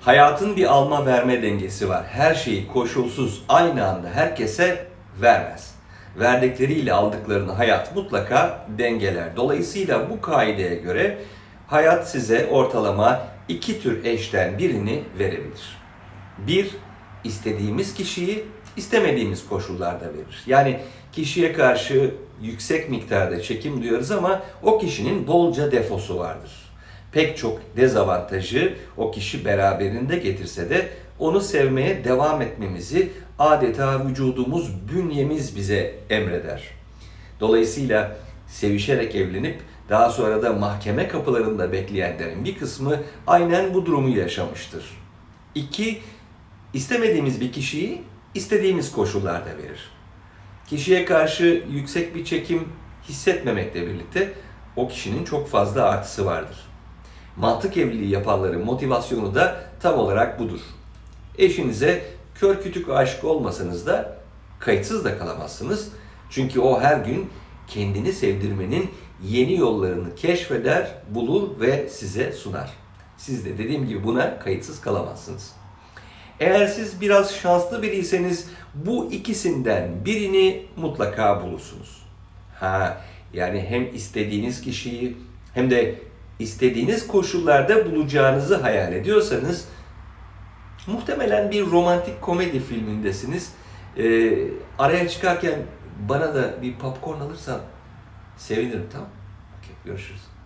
Hayatın bir alma verme dengesi var. Her şeyi koşulsuz aynı anda herkese vermez. Verdikleriyle aldıklarını hayat mutlaka dengeler. Dolayısıyla bu kaideye göre hayat size ortalama iki tür eşten birini verebilir. Bir, istediğimiz kişiyi istemediğimiz koşullarda verir. Yani kişiye karşı yüksek miktarda çekim duyarız ama o kişinin bolca defosu vardır. Pek çok dezavantajı o kişi beraberinde getirse de onu sevmeye devam etmemizi adeta vücudumuz, bünyemiz bize emreder. Dolayısıyla sevişerek evlenip daha sonra da mahkeme kapılarında bekleyenlerin bir kısmı aynen bu durumu yaşamıştır. İki, istemediğimiz bir kişiyi istediğimiz koşullarda verir. Kişiye karşı yüksek bir çekim hissetmemekle birlikte o kişinin çok fazla artısı vardır. Mantık evliliği yapanların motivasyonu da tam olarak budur. Eşinize kör kütük aşık olmasanız da kayıtsız da kalamazsınız. Çünkü o her gün kendini sevdirmenin yeni yollarını keşfeder, bulur ve size sunar. Siz de dediğim gibi buna kayıtsız kalamazsınız. Eğer siz biraz şanslı biriyseniz bu ikisinden birini mutlaka bulursunuz. Ha yani hem istediğiniz kişiyi hem de istediğiniz koşullarda bulacağınızı hayal ediyorsanız muhtemelen bir romantik komedi filmindesiniz. Ee, araya çıkarken bana da bir popcorn alırsan sevinirim tamam? Okey görüşürüz.